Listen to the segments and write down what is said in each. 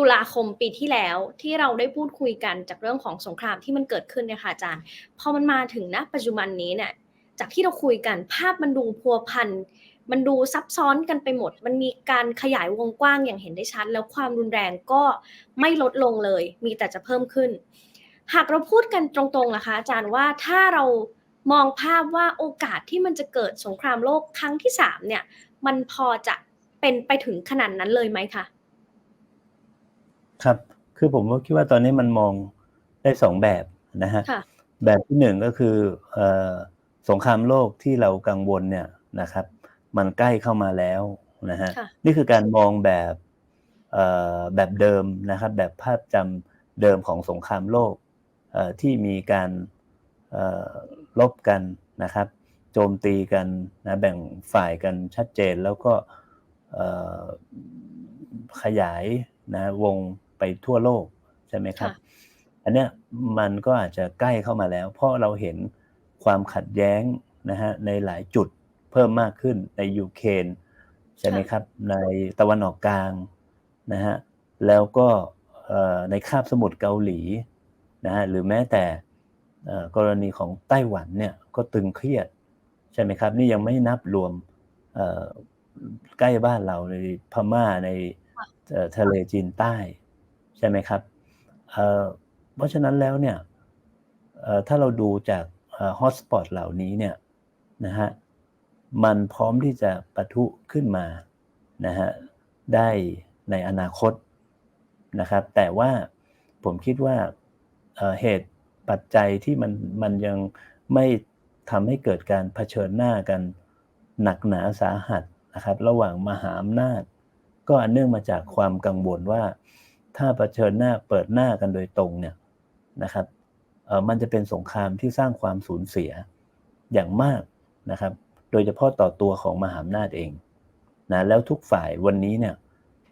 ตุลาคมปีที่แล้วที่เราได้พูดคุยกันจากเรื่องของสงครามที่มันเกิดขึ้นเนี่ยค่ะอาจารย์พอมันมาถึงณปัจจุบันนี้เนี่ยจากที่เราคุยกันภาพมันดูพัวพันมันดูซับซ้อนกันไปหมด มันมีการขยายวงกว้างอย่างเห็นได้ชัด แล้วความรุนแรงก็ไม่ลดลงเลย มีแต่จะเพิ่มขึ้น หากเราพูดกันตรงๆนะคะอาจารย์ว่าถ้าเรามองภาพว่าโอกาสที่มันจะเกิดสงครามโลกครั้งที่สามเนี่ย มันพอจะเป็นไปถึงขนาดนั้นเลยไหมคะ ครับ คือผมก็คิดว่าตอนนี้มันมองได้สองแบบนะฮะค่ะแบบที่หนึ่งก็คือเอ่อสงครามโลกที่เรากังวลเนี่ยนะครับ มันใกล้เข้ามาแล้วนะฮะค่ะนี่คือการมองแบบเอ่อแบบเดิมนะครับ แบบภาพจำเดิมของสงครามโลกเอ่อที่มีการเอ่อลบกันนะครับ โจมตีกันนะแบ่งฝ่ายกันชัดเจนแล้วก็เอ่อขยายนะวง ไปทั่วโลกใช่ไหมครับค่ะอันเนี้ยมันก็อาจจะใกล้เข้ามาแล้ว เพราะเราเห็นความขัดแย้งนะฮะในหลายจุดเพิ่มมากขึ้นในยูเครนใช่ไหมครับ ในตะวันออกกลางนะฮะแล้วก็เอ่อในคาบสมุทรเกาหลีนะฮะหรือแม้แต่เอ่อกรณีของไต้หวันเนี่ยก็ตึงเครียดใช่ไหมครับ นี่ยังไม่นับรวมเอ่อใกล้บ้านเราในพม่าในเอ่อทะเลจีนใต้ ใช่ไหมครับเพราะฉะนั้นแล้วเนี่ยถ้าเราดูจากฮอตสปอตเหล่านี้เนี่ยนะฮะมันพร้อมที่จะปะทุขึ้นมานะฮะได้ในอนาคตนะครับ แต่ว่าผมคิดว่าเอ่อเหตุปัจจัยที่มันมันยังไม่ทำให้เกิดการเผชิญหน้ากันหนักหนาสาหัสนะครับ ระหว่างมหาอำนาจ ก็อันเนื่องมาจากความกังวลว่า ถ้าเผชิญหน้าเปิดหน้ากันโดยตรงเนี่ยนะครับเออมันจะเป็นสงครามที่สร้างความสูญเสียอย่างมากนะครับ โดยเฉพาะต่อตัวของมหาอำนาจเองนะแล้วทุกฝ่ายวันนี้เนี่ย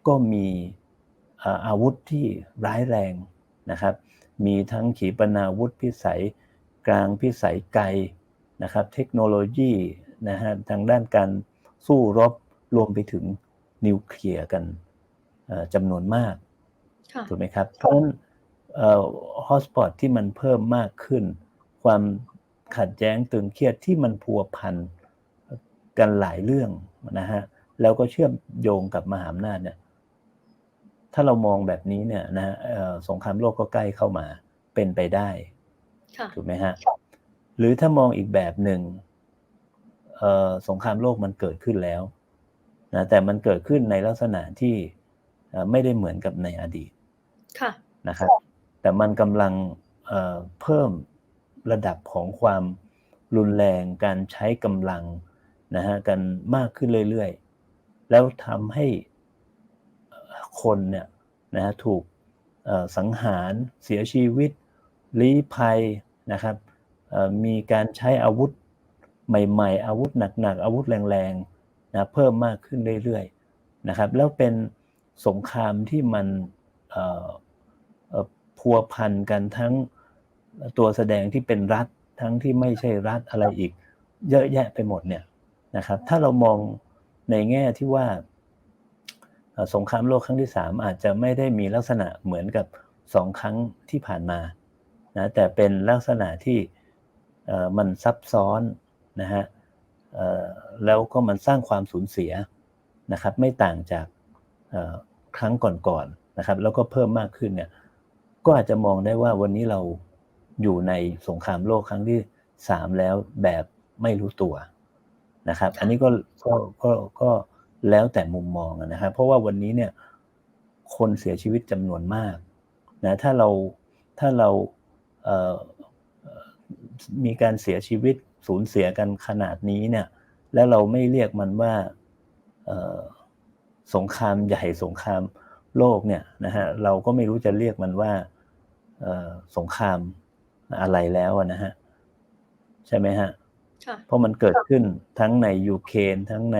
ก็มีอาวุธที่ร้ายแรงนะครับ มีทั้งขีปนาวุธพิสัยกลางพิสัยไกลนะครับ เทคโนโลยีนะฮะทางด้านการสู้รบรวมไปถึงนิวเคลียร์กันจำนวนมาก ถูกไหมครับ เพราะฉะนั้นฮอสปอตที่มันเพิ่มมากขึ้น ความขัดแย้งตึงเครียดที่มันพัวพันกันหลายเรื่องนะฮะแล้วก็เชื่อมโยงกับมหาอำนาจเนี่ยถ้าเรามองแบบนี้เนี่ยนะฮะเอ่อสงครามโลกก็ใกล้เข้ามาเป็นไปได้ค่ะถูกไหมฮะหรือถ้ามองอีกแบบหนึ่งเอ่อสงครามโลกมันเกิดขึ้นแล้วนะแต่มันเกิดขึ้นในลักษณะที่เอ่อไม่ได้เหมือนกับในอดีตค่ะ นะครับแต่มันกำลังเพิ่มระดับของความรุนแรงการใช้กำลังนะฮะกันมากขึ้นเรื่อยๆ แล้วทำให้คนเนี่ยนะฮะถูกสังหารเสียชีวิตลี้ภัยนะครับมีการใช้อาวุธใหม่ ๆ อาวุธหนักๆ อาวุธแรงๆนะเพิ่มมากขึ้นเรื่อยๆนะครับแล้วเป็นสงครามที่มัน พัวพันกันทั้งตัวแสดงที่เป็นรัฐทั้งที่ไม่ใช่รัฐอะไรอีก เยอะแยะไปหมดเนี่ยนะครับ ถ้าเรามองในแง่ที่ว่าสงครามโลกครั้งที่สามอาจจะไม่ได้มีลักษณะเหมือนกับสองครั้งที่ผ่านมานะแต่เป็นลักษณะที่มันซับซ้อนนะฮะแล้วก็มันสร้างความสูญเสียนะครับ ไม่ต่างจากครั้งก่อน นะครับ แล้วก็เพิ่มมากขึ้นเนี่ย ก็อาจจะมองได้ว่าวันนี้เราอยู่ในสงครามโลกครั้งที่สามแล้วแบบไม่รู้ตัวนะครับ อันนี้ก็ก็ก็ก็แล้วแต่มุมมองนะครับ เพราะว่าวันนี้เนี่ย คนเสียชีวิตจำนวนมากนะถ้าเราถ้าเราเอ่อเอ่อมีการเสียชีวิตสูญเสียกันขนาดนี้เนี่ย แล้วเราไม่เรียกมันว่าเอ่อสงครามใหญ่สงคราม โลกเนี่ยนะฮะเราก็ไม่รู้จะเรียกมันว่าเอ่อสงครามอะไรแล้วอะนะฮะใช่ไหมฮะค่ะเพราะมันเกิดขึ้นทั้งในยูเครนทั้งใน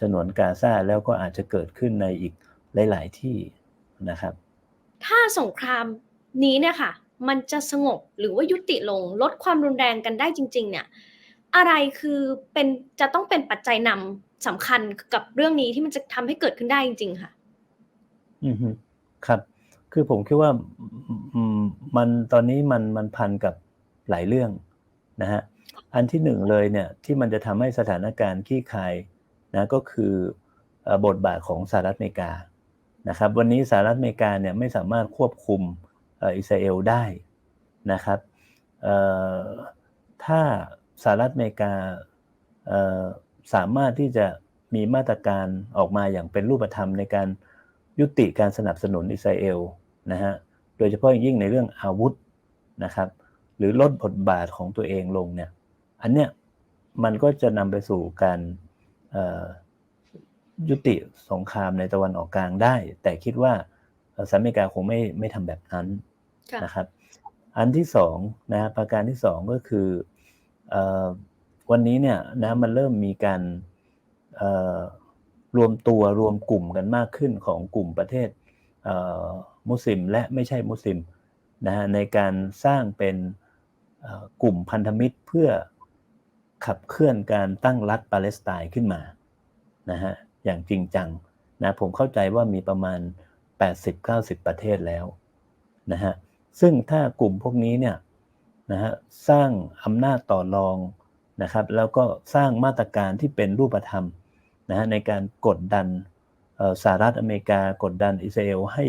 ฉนวนกาซาแล้วก็อาจจะเกิดขึ้นในอีกหลาย ๆ ที่นะครับ ถ้าสงครามนี้เนี่ยค่ะ มันจะสงบหรือว่ายุติลงลดความรุนแรงกันได้จริง ๆ เนี่ย อะไรคือเป็นจะต้องเป็นปัจจัยนำสำคัญกับเรื่องนี้ที่มันจะทำให้เกิดขึ้นได้จริง ๆ ค่ะ อือฮึครับ คือผมคิดว่ามันตอนนี้มันมันพันกับหลายเรื่องนะฮะอันที่หนึ่งเลยเนี่ยที่มันจะทำให้สถานการณ์ขี้คายนะก็คือบทบาทของสหรัฐอเมริกานะครับ วันนี้สหรัฐอเมริกาเนี่ยไม่สามารถควบคุมอิสราเอลได้นะครับถ้าสหรัฐอเมริกาสามารถที่จะมีมาตรการออกมาอย่างเป็นรูปธรรมในการ ยุติการสนับสนุนอิสราเอลนะฮะโดยเฉพาะอย่างยิ่งในเรื่องอาวุธนะครับ หรือลดบทบาทของตัวเองลงเนี่ยอันเนี้ยมันก็จะนำไปสู่การเอ่อยุติสงครามในตะวันออกกลางได้ แต่คิดว่าเอ่อสหรัฐอเมริกาคงไม่ไม่ทำแบบนั้นค่ะนะครับ อันที่สองนะฮะประการที่สองก็คือเออวันนี้เนี่ยนะมันเริ่มมีการเอ่อ รวมตัวรวมกลุ่มกันมากขึ้นของกลุ่มประเทศเมุสลิมและไม่ใช่มุสลิมนะฮะในการสร้างเป็นกลุ่มพันธมิตรเพื่อขับเคลื่อนการตั้งรัฐปาเลสไตน์ขึ้นมานะฮะอย่างจริงจังนะผมเข้าใจว่ามีประมาณ 80-90 ประเทศแล้วนะฮะซึ่งถ้ากลุ่มพวกนี้เนี่ยนะฮะสร้างอำนาจต่อรองนะครับ แล้วก็สร้างมาตรการที่เป็นรูปธรรม นะฮะในการกดดันเอ่อสหรัฐอเมริกากดดันอิสราเอลให้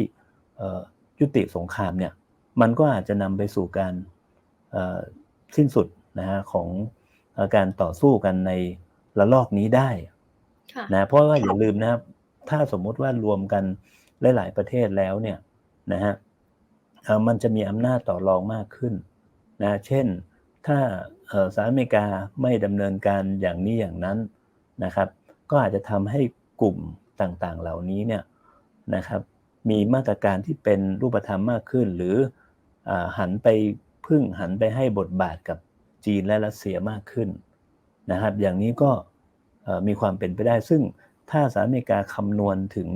เอ่อยุติสงครามเนี่ยมันก็อาจจะนำไปสู่การเอ่อสิ้นสุดนะฮะของเอ่อการต่อสู้กันในระลอกนี้ได้ค่ะนะเพราะว่าอย่าลืมนะครับ ถ้าสมมุติว่ารวมกันหลาย ๆ ประเทศแล้วเนี่ยนะฮะเอ่อมันจะมีอำนาจต่อรองมากขึ้นนะเช่นถ้าเอ่อสหรัฐอเมริกาไม่ดำเนินการอย่างนี้อย่างนั้นนะครับ ก็อาจจะทำให้กลุ่มต่างๆ เหล่านี้เนี่ยนะครับ มีมาตรการที่เป็นรูปธรรมมากขึ้น หรืออหันไปพึ่งหันไปให้บทบาทกับจีนและรัสเซียมากขึ้นนะครับ อย่างนี้ก็มีความเป็นไปได้ ซึ่งถ้าสหรัฐอเมริกาคำนวณถึง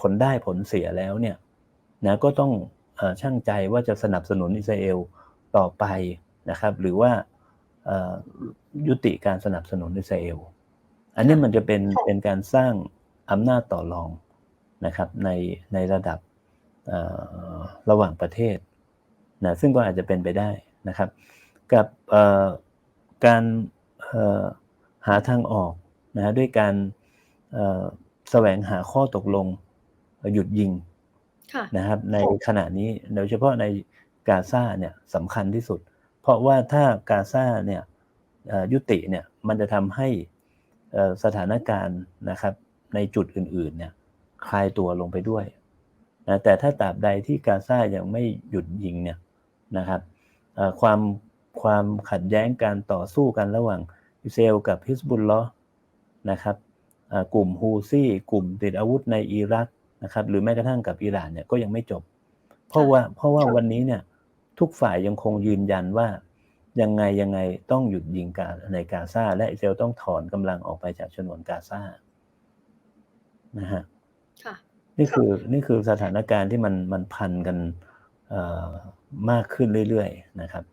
ผลได้ผลเสียแล้วเนี่ยนะก็ต้องอช่างใจว่าจะสนับสนุนอิสราเอลต่อไปนะครับ หรือว่า ยุติการสนับสนุนอิสราเอล อันนี้มันจะเป็นค่ะเป็นการสร้างอำนาจต่อรองนะครับในในระดับเอ่อระหว่างประเทศนะซึ่งก็อาจจะเป็นไปได้นะครับ กับเอ่อการเอ่อหาทางออกนะด้วยการเอ่อแสวงหาข้อตกลงหยุดยิงค่ะนะครับ ในขณะนี้โดยเฉพาะในกาซาเนี่ยสำคัญที่สุด เพราะว่าถ้ากาซาเนี่ยยุติเนี่ยมันจะทำให้สถานการณ์นะครับในจุดอื่นๆเนี่ยคลายตัวลงไปด้วยนะแต่ถ้าตราบใดที่กาซายังไม่หยุดยิงเนี่ยนะครับความความขัดแย้งการต่อสู้กันระหว่างอิสราเอลกับฮิสบุลลอฮ์นะครับกลุ่มฮูซี่ กลุ่มติดอาวุธในอิรักนะครับหรือแม้กระทั่งกับอิหร่านเนี่ยก็ยังไม่จบ เพราะว่าเพราะว่าวันนี้เนี่ย ทุกฝ่ายยังคงยืนยันว่า ยังไงยังไงต้องหยุดยิงกาในกาซาและอิสราเอลต้องถอนกำลังออกไปจากฉนวนกาซานะฮะค่ะนี่คือนี่คือสถานการณ์ที่มันมันพันกันเอ่อมากขึ้นเรื่อยๆนะครับ